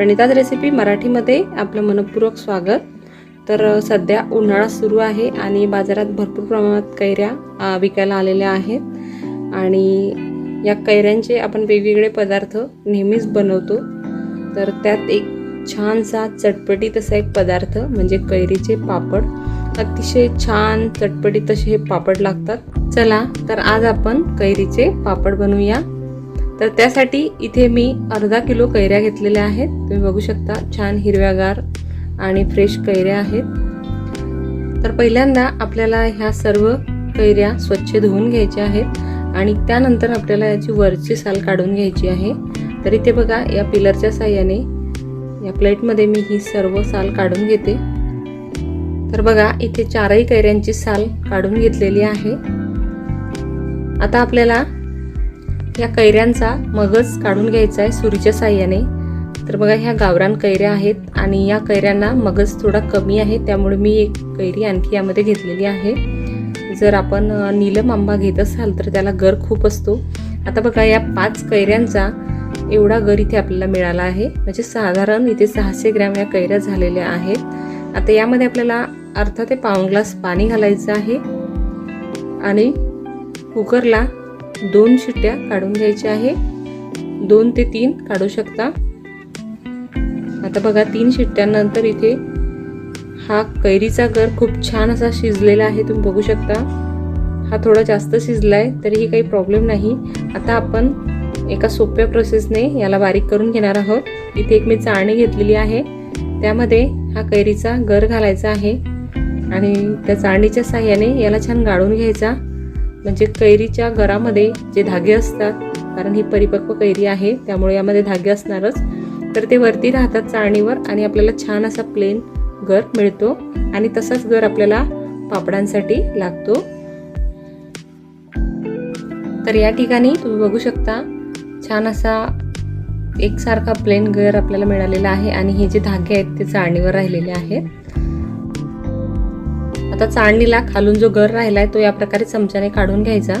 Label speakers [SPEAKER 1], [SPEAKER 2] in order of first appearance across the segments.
[SPEAKER 1] प्रणिताज recipe मराठीमध्ये आपलं मनपूर्वक स्वागत. तर सध्या उन्हाळा सुरू आहे आणि बाजारात भरपूर प्रमाणात कैऱ्या विकायला आलेल्या आहेत. आणि या कैऱ्यांचे आपण वेगवेगळे पदार्थ नेहमीच बनवतो. तर त्यात एक छानसा चटपटीत असा एक पदार्थ म्हणजे कैरीचे पापड. अतिशय छान चटपटीत असे हे पापड लागतात. चला तर आज आपण कैरीचे पापड बनवूया. तर त्यासाठी इथे मी अर्धा किलो कैऱ्या घेतलेल्या आहेत. तुम्ही बघू शकता छान हिरव्यागार आणि फ्रेश कैऱ्या आहेत. तर पहिल्यांदा आपल्याला ह्या सर्व कैऱ्या स्वच्छ धुवून घ्यायच्या आहेत आणि त्यानंतर आपल्याला याची वरची साल काढून घ्यायची आहे. तर इथे बघा या पिलरच्या साह्याने या प्लेटमध्ये मी ही सर्व साल काढून घेते. तर बघा इथे चारही कैऱ्यांची साल काढून घेतलेली आहे. आता आपल्याला या कैऱ्यांचा मगज काढून घ्यायचा आहे सुरीच्या साह्याने. तर बघा ह्या गावरान कैऱ्या आहेत आणि या कैऱ्यांना मगज थोडा कमी आहे त्यामुळे मी एक कैरी आणखी यामध्ये घेतलेली आहे. जर आपण नीलम आंबा घेत असाल तर त्याला गर खूप असतो. आता बघा या पाच कैऱ्यांचा एवढा गर इथे आपल्याला मिळाला आहे. म्हणजे साधारण इथे सहाशे ग्रॅम या कैऱ्या झालेल्या आहेत. आता यामध्ये आपल्याला अर्धा ते पाऊण ग्लास पाणी घालायचं आहे. आणि कुकरला दोन शिट्ट्या काढून घ्यायच्या आहे. दोन ते तीन काढू शकता. आता बघा तीन शिट्ट्यानंतर इथे हा कैरीचा गर खूप छान असा शिजलेला आहे तुम्ही बघू शकता. हा थोडा जास्त शिजलाय तरीही काही प्रॉब्लेम नाही. आता आपण एका सोप्या प्रोसेसने याला बारीक करून घेणार आहोत. इथे एक मी चाळणी घेतलेली आहे. त्यामध्ये हा कैरीचा गर घालायचा आहे. आणि त्या चाळणीच्या साह्याने याला छान गाळून घ्यायचा. म्हणजे कैरीच्या गरामध्ये जे धागे असतात कारण ही परिपक्व कैरी आहे त्यामुळे यामध्ये धागे असणारच. तर ते वरती राहतात चाळणीवर आणि आपल्याला छान असा प्लेन गर मिळतो आणि तसाच गर आपल्याला पापडांसाठी लागतो. तर या ठिकाणी तुम्ही बघू शकता छान असा एकसारखा प्लेन गर आपल्याला मिळालेला आहे आणि हे जे धागे आहेत ते चाळणीवर राहिलेले आहेत. आता चाळणीला खालून जो गर राहिलाय तो या प्रकारे चमच्याने काढून घ्यायचा.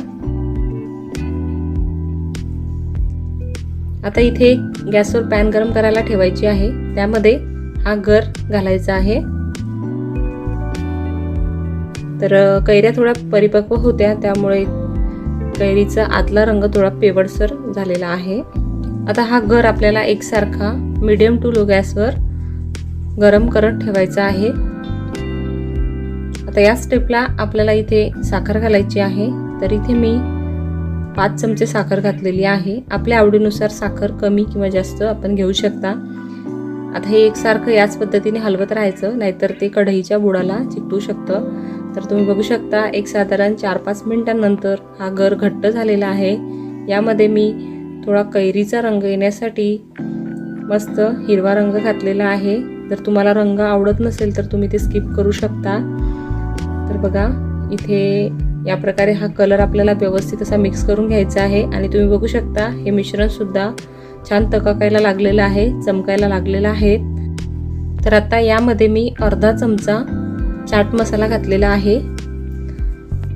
[SPEAKER 1] आता इथे गॅसवर पॅन गरम करायला ठेवायची आहे. त्यामध्ये हा गर घालायचा आहे. तर कैऱ्या थोड्या परिपक्व होत्या त्यामुळे कैरीचा आतला रंग थोडा पेवडसर झालेला आहे. आता हा गर आपल्याला एकसारखा मीडियम टू लो गॅसवर गरम करत ठेवायचा आहे. आता या स्टेपला आपल्याला इथे साखर घालायची आहे. तर इथे मी पाच चमचे साखर घातलेली आहे. आपल्या आवडीनुसार साखर कमी किंवा जास्त आपण घेऊ शकता. आता हे एकसारखं याच पद्धतीने हलवत राहायचं नाहीतर ते कढईच्या बुडाला चिकटू शकतं. तर तुम्ही बघू शकता एक साधारण चार पाच मिनिटांनंतर हा गर घट्ट झालेला आहे. यामध्ये मी थोडा कैरीचा रंग येण्यासाठी मस्त हिरवा रंग घातलेला आहे. जर तुम्हाला रंग आवडत नसेल तर तुम्ही ते स्किप करू शकता. तर बघा इथे या प्रकारे हा कलर आपल्याला व्यवस्थित असा मिक्स करून घ्यायचा आहे. आणि तुम्ही बघू शकता हे मिश्रणसुद्धा छान तकाकायला लागलेलं आहे चमकायला लागलेलं आहे. तर आता यामध्ये मी अर्धा चमचा चाट मसाला घातलेला आहे.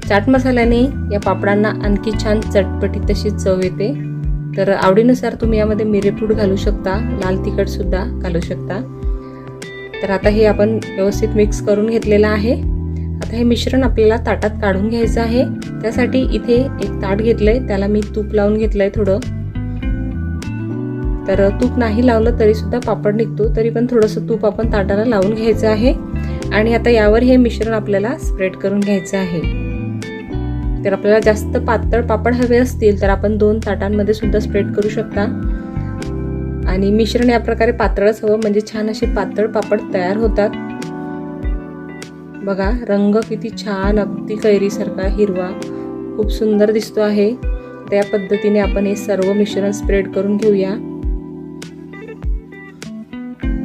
[SPEAKER 1] चाट मसाल्याने या पापडांना आणखी छान चटपटीत तशी चव येते. तर आवडीनुसार तुम्ही यामध्ये मिरेपूड घालू शकता लाल तिखटसुद्धा घालू शकता. तर आता हे आपण व्यवस्थित मिक्स करून घेतलेलं आहे. आता हे मिश्रण आपल्याला ताटात काढून घ्यायचं आहे. त्यासाठी इथे एक ताट घेतलंय. त्याला मी तूप लावून घेतलंय थोडं. तर तूप नाही लावलं तरी सुद्धा पापड निघतो. तरी पण थोडंसं तूप आपण ताटाला लावून घ्यायचं आहे. आणि आता यावर हे मिश्रण आपल्याला स्प्रेड करून घ्यायचं आहे. तर आपल्याला जास्त पातळ पापड हवे असतील तर आपण दोन ताटांमध्ये सुद्धा स्प्रेड करू शकता. आणि मिश्रण या प्रकारे पातळच हवं. म्हणजे छान असे पातळ पापड तयार होतात. बघा रंग किती छान अगदी कैरीसारखा हिरवा खूप सुंदर दिसतो आहे. त्या पद्धतीने आपण हे सर्व मिश्रण स्प्रेड करून घेऊया.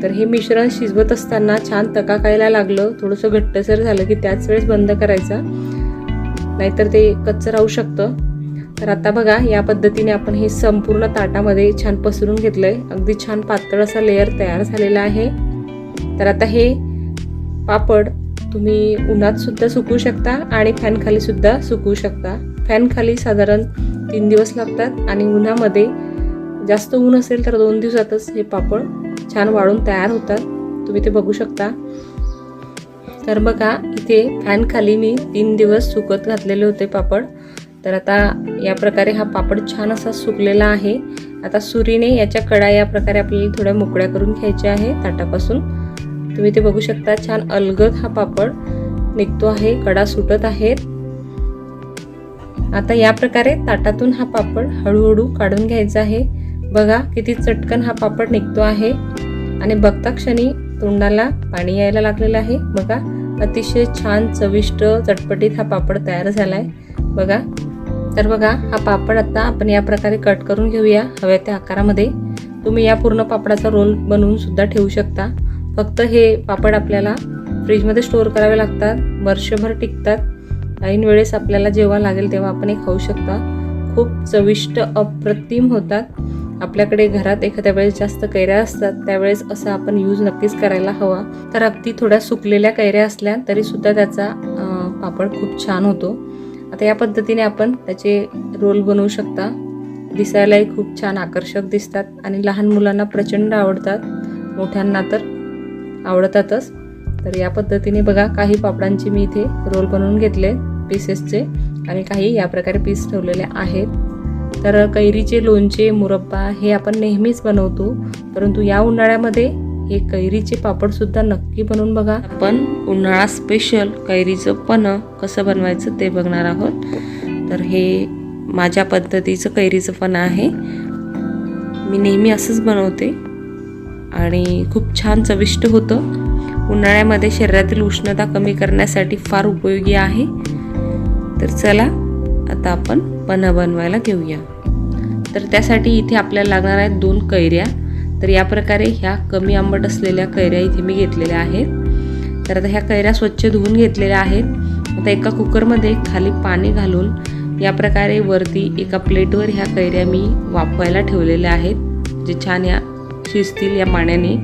[SPEAKER 1] तर हे मिश्रण शिजवत असताना छान तकाकायला लागलं. थोडंसं घट्टसर झालं की त्याच वेळेस बंद करायचा. नाहीतर ते कच्चं राहू शकतं. तर आता बघा या पद्धतीने आपण हे संपूर्ण ताटामध्ये छान पसरून घेतलंय. अगदी छान पातळ असा लेअर तयार झालेला आहे. तर आता हे पापड तुम्ही उन्हात सुद्धा सुकवू शकता आणि फॅनखालीसुद्धा सुकवू शकता. फॅनखाली साधारण तीन दिवस लागतात आणि उन्हामध्ये जास्त ऊन असेल तर दोन दिवसातच हे पापड छान वाळून तयार होतात. तुम्ही ते बघू शकता. तर बघा इथे फॅन खाली मी तीन दिवस सुकत घातलेले होते पापड. तर आता या प्रकारे हा पापड छान असा सुकलेला आहे. आता सुरीने याच्या कडा या प्रकारे आपल्याला थोड्या मोकळ्या करून घ्यायच्या आहे ताटापासून. तुम्ही ते बघू शकता. छान अलगद हा पापड निघतो आहे. कडा सुटत आहेत. आता या प्रकारे ताटातून हा पापड हळूहळू काढून घ्यायचा आहे. बघा किती चटकन हा पापड निघतो आहे. आणि बघता क्षणी तोंडाला पाणी यायला लागलेलं आहे. बघा अतिशय छान चविष्ट चटपटीत हा पापड तयार झालाय. बघा तर बघा हा पापड आता आपण या प्रकारे कट करून घेऊया हव्या त्या आकारामध्ये. तुम्ही या पूर्ण पापडाचा रोल बनवून सुद्धा ठेवू शकता. फक्त हे पापड आपल्याला फ्रीजमध्ये स्टोअर करावे लागतात. वर्षभर टिकतात. ऐन वेळेस आपल्याला जेव्हा लागेल तेव्हा आपण हे खाऊ शकता. खूप चविष्ट अप्रतिम होतात. आपल्याकडे घरात एखाद्या वेळेस जास्त कैऱ्या असतात त्यावेळेस असं आपण यूज नक्कीच करायला हवा. तर अगदी थोड्या सुकलेल्या कैऱ्या असल्या तरीसुद्धा त्याचा पापड खूप छान होतो. आता या पद्धतीने आपण त्याचे रोल बनवू शकता. दिसायलाही खूप छान आकर्षक दिसतात आणि लहान मुलांना प्रचंड आवडतात. मोठ्यांना तर आवडतातच. तर या पद्धतीने बघा काही पापडांचे मी इथे रोल बनवून घेतले पीसेसचे आणि काही या प्रकारे पीस ठेवलेले आहेत. तर कैरीचे लोणचे मुरब्बा हे आपण नेहमीच बनवतो परंतु या उन्हाळ्यामध्ये हे कैरीचे पापडसुद्धा नक्की बनवून बघा. आपण उन्हाळा स्पेशल कैरीचं पण कसं बनवायचं ते बघणार आहोत. तर हे माझ्या पद्धतीचं कैरीचं पण आहे. मी नेहमी असंच बनवते. आणि खूप छान चविष्ट होतं. उन्हाळ्यामध्ये शरीरातील उष्णता कमी करण्यासाठी फार उपयोगी आहे. तर चला आता आपण पन्हा बनवायला घेऊया. तर त्यासाठी इथे आपल्याला लागणार आहेत दोन कैऱ्या. तर या प्रकारे ह्या कमी आंबट असलेल्या कैऱ्या इथे मी घेतलेल्या आहेत. तर आता ह्या कैऱ्या स्वच्छ धुवून घेतलेल्या आहेत. आता एका कुकरमध्ये खाली पाणी घालून या प्रकारे वरती एका प्लेटवर ह्या कैऱ्या मी वाफवायला ठेवलेल्या आहेत. जे छान या शिजतील या पाण्याने.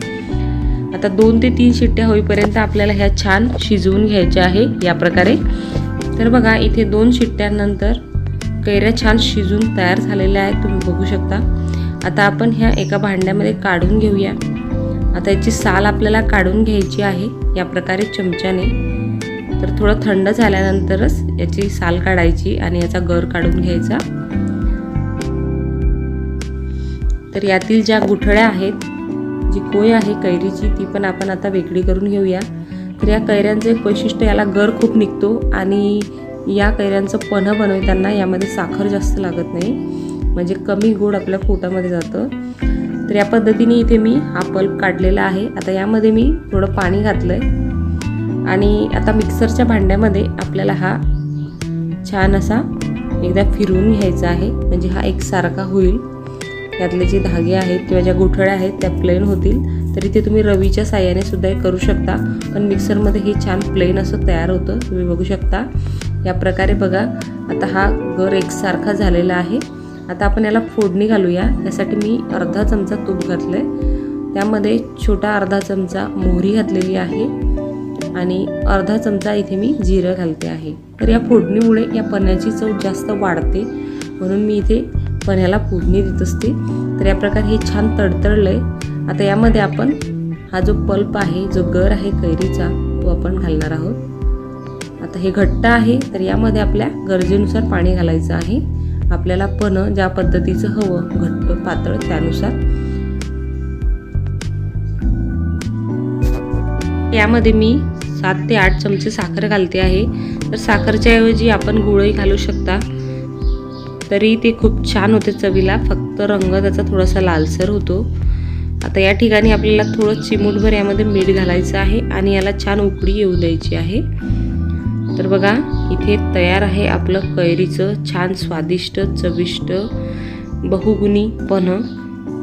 [SPEAKER 1] आता दोन ते तीन शिट्ट्या होईपर्यंत आपल्याला ह्या छान शिजवून घ्यायच्या आहे या प्रकारे. तर बघा इथे दोन शिट्ट्यांनंतर कैऱ्या छान शिजून तयार झालेल्या आहेत तुम्ही बघू शकता. आता आपण ह्या एका भांड्यामध्ये काढून घेऊया. आता याची साल आपल्याला काढून घ्यायची आहे या प्रकारे चमच्याने. तर थोडं थंड झाल्यानंतरच याची साल काढायची आणि याचा गर काढून घ्यायचा. तर यातील ज्या गुठळ्या आहेत जी कोय आहे कैरीची ती पण आपण आता वेगळी करून घेऊया. तर या कैऱ्यांचं एक वैशिष्ट्य याला गर खूप निघतो आणि या कैऱ्यांचं पन्हं बनवताना यामध्ये साखर जास्त लागत नाही. म्हणजे कमी गोड आपल्या पोटामध्ये जातं. तर या पद्धतीने इथे मी हा पल्प काढलेला आहे. आता यामध्ये मी थोडं पाणी घातलं आहे आणि आता मिक्सरच्या भांड्यामध्ये आपल्याला हा छान असा एकदा फिरवून घ्यायचा आहे. म्हणजे हा एकसारखा होईल. यातले जे धागे आहेत किंवा ज्या गुठळ्या आहेत त्या प्लेन होतील तरी ते तुम्ही रवीच्या साह्याने सुद्धा हे करू शकता. पण मिक्सरमध्ये हे छान प्लेन असं तयार होतं तुम्ही बघू शकता. या प्रकारे बघा आता हा गर एकसारखा झालेला आहे. आता आपण याला फोडणी घालूया. यासाठी मी अर्धा चमचा तूप घातलं आहे त्यामध्ये छोटा अर्धा चमचा मोहरी घातलेली आहे. आणि अर्धा चमचा इथे मी जिरं घालते आहे. तर या फोडणीमुळे या पन्याची चव जास्त वाढते. म्हणून मी इथे पण ह्याला फोडणी देत असते. तर या प्रकारे हे छान तडतडलं आहे आता यामध्ये आपण हा जो पल्प आहे जो गर आहे कैरीचा तो आपण घालणार आहोत. आता हे घट्ट आहे तर यामध्ये आपल्या गरजेनुसार पाणी घालायचं आहे. आपल्याला पण ज्या पद्धतीचं हवं घट्ट पातळ त्यानुसार. यामध्ये मी सात ते आठ चमचे साखर घालते आहे. तर साखरच्या ऐवजी आपण गुळही घालू शकता. तरी ते खूप छान होते चवीला. फक्त रंग त्याचा थोडासा लालसर होतो. आता या ठिकाणी आपल्याला थोडं चिमूटभर यामध्ये मीठ घालायचं आहे आणि याला छान उकडी येऊ द्यायची आहे. तर बघा इथे तयार आहे आपलं कैरीचं छान स्वादिष्ट चविष्ट बहुगुणी पन्ह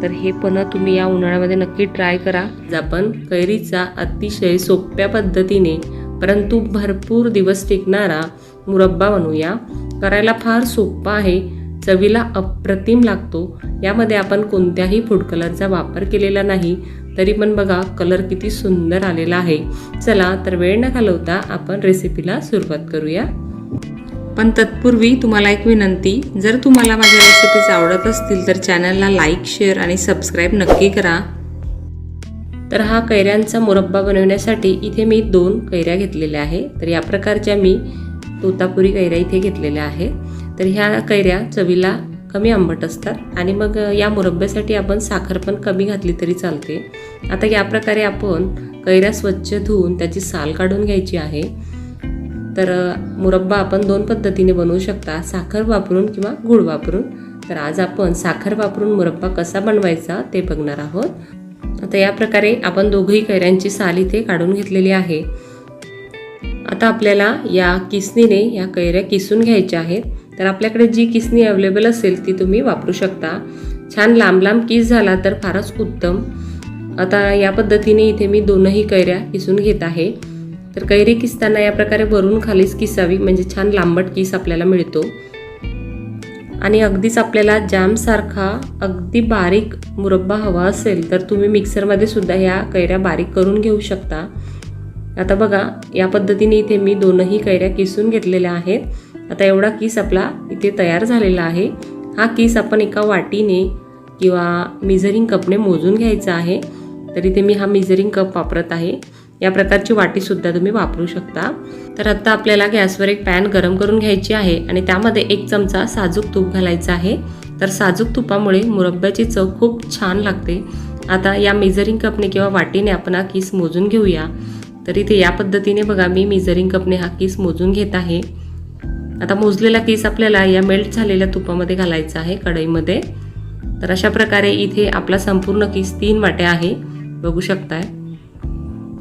[SPEAKER 1] तर हे पन्ह तुम्ही या उन्हाळ्यामध्ये नक्की ट्राय करा. आपण कैरीचा अतिशय सोप्या पद्धतीने परंतु भरपूर दिवस टिकणारा मुरब्बा बनवूया. करायला फार सोपा आहे. चवीला अप्रतिम लागतो. यामध्ये आपण कोणत्याही फूड कलरचा वापर केलेला नाही तरी पण बघा कलर किती सुंदर आलेला आहे. चला तर वेळ न घालवता आपण रेसिपीला सुरुवात करूया. पण तत्पूर्वी तुम्हाला एक विनंती जर तुम्हाला माझ्या रेसिपीज आवडत असतील तर चॅनलला लाईक शेअर आणि सबस्क्राईब नक्की करा. तर हा कैऱ्यांचा मुरब्बा बनवण्यासाठी इथे मी दोन कैऱ्या घेतलेल्या आहे तर या प्रकारच्या मी तोतापुरी कैऱ्या इथे घेतलेल्या आहेत तर ह्या कैऱ्या चवीला कमी आंबट असतात आणि मग या मुरब्ब्यासाठी आपण साखर पण कमी घातली तरी चालते. आता या प्रकारे आपण कैऱ्या स्वच्छ धुवून त्याची साल काढून घ्यायची आहे. तर मुरब्बा आपण दोन पद्धतीने बनवू शकता. साखर वापरून किंवा गुळ वापरून. तर आज आपण साखर वापरून मुरब्बा कसा बनवायचा ते बघणार आहोत. आता या प्रकारे आपण दोघही कैऱ्यांची साल इथे काढून घेतलेली आहे. आता आपल्याला या किसनीने या कैऱ्या किसून घ्यायच्या आहेत. तर आपल्याकडे जी किसनी अवेलेबल असेल ती तुम्ही वापरू शकता. छान लांब लांब किस झाला तर फारच उत्तम. आता या पद्धतीने इथे मी दोनही कैऱ्या किसून घेत आहे. तर कैरी किसताना या प्रकारे वरून खालीच किसावी म्हणजे छान लांबट किस आपल्याला मिळतो. आणि अगदीच आपल्याला जामसारखा अगदी बारीक मुरब्बा हवा असेल तर तुम्ही मिक्सरमध्ये सुद्धा ह्या कैऱ्या बारीक करून घेऊ शकता. आता बघा या पद्धतीने इथे मी दोनही कैऱ्या किसून घेतलेल्या आहेत. आता एवढा किस आपला इथे तयार झालेला आहे. हा किस आपण एका वाटीने किंवा मिझरिंग कपने मोजून घ्यायचा आहे. तर इथे मी हा मिझरिंग कप वापरत आहे. या प्रकारची वाटीसुद्धा तुम्ही वापरू शकता. तर आत्ता आपल्याला गॅसवर एक पॅन गरम करून घ्यायची आहे आणि त्यामध्ये एक चमचा साजूक तूप घालायचं आहे. तर साजूक तुपामुळे मुरब्ब्याची चव खूप छान लागते. आता या मेजरिंग कपने किंवा वाटीने आपण हा किस मोजून घेऊया. तर इथे या पद्धतीने बघा मी मेजरिंग कपने हा किस मोजून घेत आहे. आता मोजलेला किस आपल्याला या मेल्ट झालेल्या तुपामध्ये घालायचा आहे कढईमध्ये. तर अशा प्रकारे इथे आपला संपूर्ण किस तीन वाट्या आहे बघू शकताय.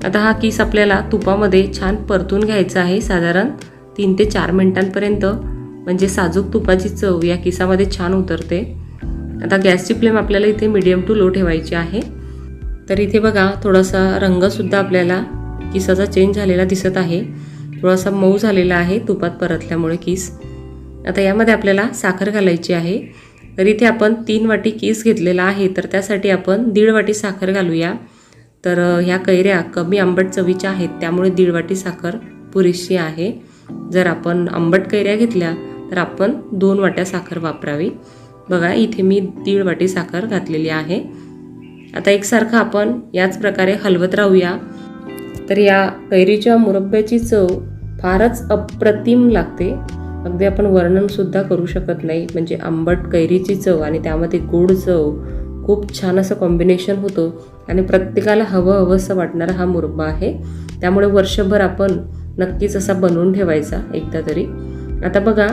[SPEAKER 1] आता हा किस आपल्याला तुपामध्ये छान परतून घ्यायचा आहे साधारण तीन ते चार मिनिटांपर्यंत. म्हणजे साजूक तुपाची चव या किसामध्ये छान उतरते. आता गॅसची फ्लेम आपल्याला इथे मिडियम टू लो ठेवायची आहे. तर इथे बघा थोडासा रंगसुद्धा आपल्याला किसाचा चेंज झालेला दिसत आहे. थोडासा मऊ झालेला आहे तुपात परतल्यामुळे किस. आता यामध्ये आपल्याला साखर घालायची आहे. तर इथे आपण तीन वाटी किस घेतलेला आहे. तर त्यासाठी आपण दीड वाटी साखर घालूया. तर ह्या कैऱ्या कमी आंबट चवीच्या आहेत. त्यामुळे दीड वाटी साखर पुरेशी आहे. जर आपण आंबट कैऱ्या घेतल्या तर आपण दोन वाट्या साखर वापरावी. बघा इथे मी दीड वाटी साखर घातलेली आहे. आता एकसारखं आपण याच प्रकारे हलवत राहूया. तर या कैरीच्या मुरब्ब्याची चव फारच अप्रतिम लागते. अगदी आपण वर्णनसुद्धा करू शकत नाही. म्हणजे आंबट कैरीची चव आणि त्यामध्ये गोड चव खूप छान असं कॉम्बिनेशन होतो. आणि प्रत्येकाला हवं हवंसं वाटणारा हा मुरब्बा आहे. त्यामुळे वर्षभर आपण नक्कीच असा बनवून ठेवायचा एकदा तरी. आता बघा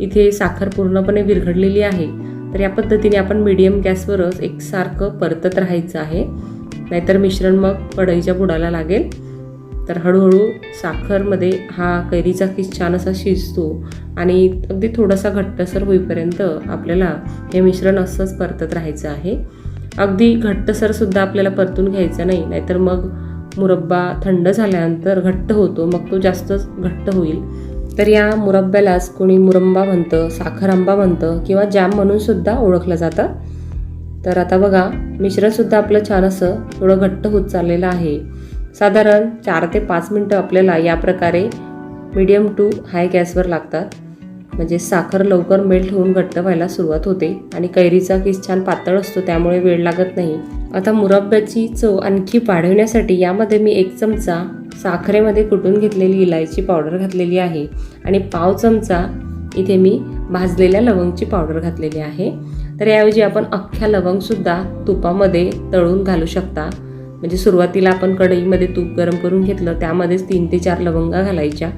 [SPEAKER 1] इथे साखर पूर्णपणे विरघडलेली आहे. तर या पद्धतीने आपण मीडियम गॅसवरच एकसारखं परतत राहायचं आहे. नाहीतर मिश्रण मग कढईच्या बुडाला लागेल. तर हळूहळू साखरमध्ये हा कैरीचा किस छान असा शिजतो आणि अगदी थोडासा घट्टसर होईपर्यंत आपल्याला हे मिश्रण असंच परतत राहायचं आहे. अगदी घट्टसरसुद्धा आपल्याला परतून घ्यायचं नाही नाहीतर मग मुरब्बा थंड झाल्यानंतर घट्ट होतो मग तो जास्तच घट्ट होईल. तर या मुरब्ब्यालाच कोणी मुरंबा म्हणतं साखर आंबा म्हणतं किंवा जाम म्हणून सुद्धा ओळखलं जातं. तर आता बघा मिश्रणसुद्धा आपलं छान असं थोडं घट्ट होत चाललेलं आहे. साधारण चार ते पाच मिनटं आपल्याला या प्रकारे मीडियम टू हाय गॅसवर लागतात. म्हणजे साखर लवकर मेल्ट होऊन घट्ट व्हायला सुरुवात होते आणि कैरीचा किस छान पातळ असतो त्यामुळे वेळ लागत नाही. आता मुरब्ब्याची चव आणखी वाढवण्यासाठी यामध्ये मी एक चमचा साखरेमध्ये कुटून घेतलेली इलायची पावडर घातलेली आहे आणि पाव चमचा इथे मी भाजलेल्या लवंगची पावडर घातलेली आहे. तर याऐवजी आपण अख्ख्या लवंगसुद्धा तुपामध्ये तळून घालू शकता. म्हणजे सुरुवातीला आपण कढईमध्ये तूप गरम करून घेतलं त्यामध्येच तीन ते चार लवंगा घालायच्या.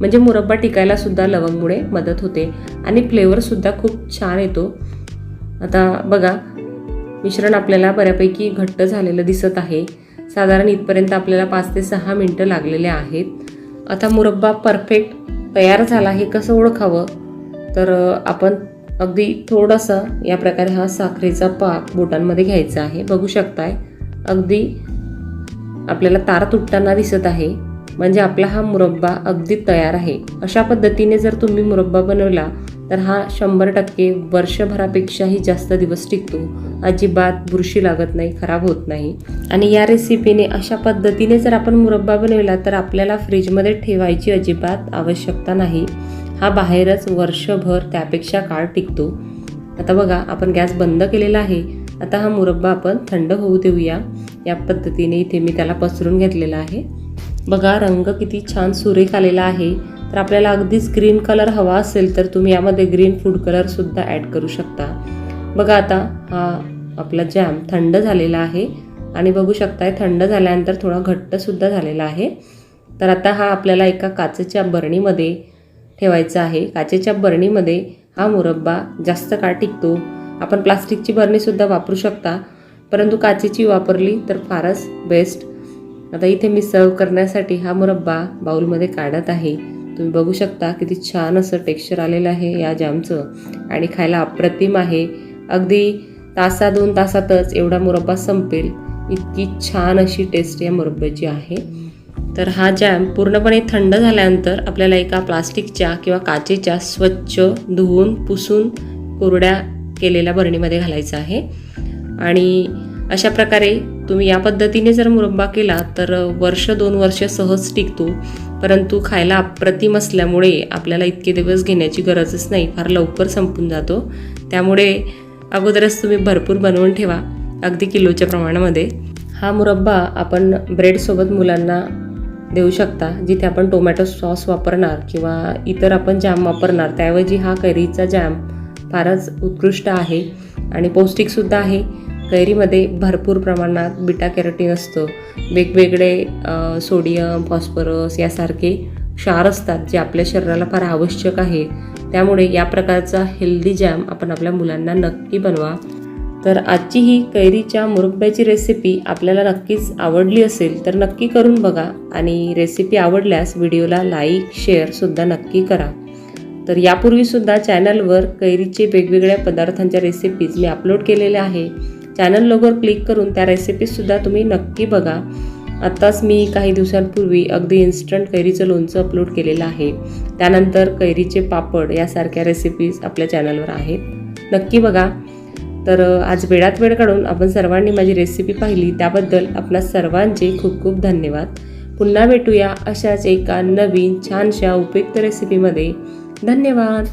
[SPEAKER 1] म्हणजे मुरब्बा टिकायला सुद्धा लवंगमुळे मदत होते. आणि फ्लेवरसुद्धा खूप छान येतो. आता बघा मिश्रण आपल्याला बऱ्यापैकी घट्ट झालेलं दिसत आहे. साधारण इथपर्यंत आपल्याला पाच ते सहा मिनटं लागलेले आहेत. आता मुरब्बा परफेक्ट तयार झाला हे कसं ओळखावं? तर आपण अगदी थोडासा या प्रकारे हा साखरेचा पाक बोटांमध्ये घ्यायचा आहे. बघू शकताय. अगदी आपल्याला तार तुटताना दिसत आहे. म्हणजे आपला हा मुरब्बा अगदी तयार आहे. अशा पद्धतीने जर तुम्ही मुरब्बा बनवला तर हा शंभर टक्के वर्षभरापेक्षाही जास्त दिवस टिकतो. अजिबात बुरशी लागत नाही खराब होत नाही. आणि या रेसिपीने अशा पद्धतीने जर आपण मुरब्बा बनवला तर आपल्याला फ्रीजमध्ये ठेवायची अजिबात आवश्यकता नाही. हा बाहेरच वर्षभर त्यापेक्षा काळ टिकतो. आता बघा आपण गॅस बंद केलेला आहे. आता हा मुरब्बा आपण थंड होऊ देऊया. या पद्धतीने इथे मी त्याला पसरून घेतलेला आहे. बघा रंग किती छान सुरेख आलेला आहे. तर आपल्याला अगदीच ग्रीन कलर हवा असेल तर तुम्ही यामध्ये ग्रीन फूड कलरसुद्धा ॲड करू शकता. बघा आता हा आपला जॅम थंड झालेला आहे. आणि बघू शकताय थंड झाल्यानंतर थोडा घट्टसुद्धा झालेला आहे. तर आता हा आपल्याला एका काचेच्या बरणीमध्ये ठेवायचा आहे. काचेच्या बरणीमध्ये हा मुरब्बा जास्त काळ टिकतो. आपण प्लास्टिकची बरणीसुद्धा वापरू शकता. परंतु काचेची वापरली तर फारच बेस्ट आता इथे मी सर्व करण्यासाठी हा मुरब्बा बाऊलमध्ये काढत आहे. तुम्ही बघू शकता किती छान असं टेक्स्चर आलेलं आहे या जामचं. आणि खायला अप्रतिम आहे. अगदी तासा दोन तासातच एवढा मुरब्बा संपेल. इतकी छान अशी टेस्ट या मुरब्ब्याची आहे. तर हा जॅम पूर्णपणे थंड झाल्यानंतर आपल्याला एका प्लास्टिकच्या किंवा काचेच्या स्वच्छ धुवून पुसून कोरड्या केलेल्या बरणीमध्ये घालायचं आहे. आणि अशा प्रकारे तुम्ही या पद्धतीने जर मुरब्बा केला तर वर्ष दोन वर्ष सहज टिकतो. परंतु खायला अप्रतिम असल्यामुळे आपल्याला इतके दिवस घेण्याची गरजच नाही फार लवकर संपून जातो. त्यामुळे अगोदरच तुम्ही भरपूर बनवून ठेवा अगदी किलोच्या प्रमाणामध्ये. हा मुरब्बा आपण ब्रेडसोबत मुलांना देऊ शकता जिथे आपण टोमॅटो सॉस वापरणार किंवा इतर आपण जॅम वापरणार. त्याऐवजी हा कैरीचा जॅम फारच उत्कृष्ट आहे. आणि पौष्टिकसुद्धा आहे. कैरीमध्ये भरपूर प्रमाणात बिटा कॅरोटीन असतं. वेगवेगळे सोडियम फॉस्फरस यासारखे क्षार असतात जे आपल्या शरीराला फार आवश्यक आहे. त्यामुळे या प्रकारचा हेल्दी जॅम आपण आपल्या मुलांना नक्की बनवा. तर आजची ही कैरीच्या मुरब्ब्याची रेसिपी आपल्याला नक्कीच आवडली असेल तर नक्की करून बघा. आणि रेसिपी आवडल्यास व्हिडिओला लाईक शेअरसुद्धा नक्की करा. तर यापूर्वीसुद्धा चॅनलवर कैरीचे वेगवेगळ्या पदार्थांच्या रेसिपीज मी अपलोड केलेल्या आहे. चॅनल लोगोवर क्लिक करून त्या रेसिपीजसुद्धा तुम्ही नक्की बघा. आत्ताच मी काही दिवसांपूर्वी अगदी इन्स्टंट कैरीचं लोणचं अपलोड केलेलं आहे. त्यानंतर कैरीचे पापड यासारख्या रेसिपीज आपल्या चॅनलवर आहेत. नक्की बघा. तर आज वेळात वेळ काढून आपण सर्वांनी माझी रेसिपी पाहिली. त्याबद्दल आपणा सर्वांचे खूप खूप धन्यवाद. पुन्हा भेटूया अशाच एका नवीन छानशा उपयुक्त रेसिपीमध्ये धन्यवाद.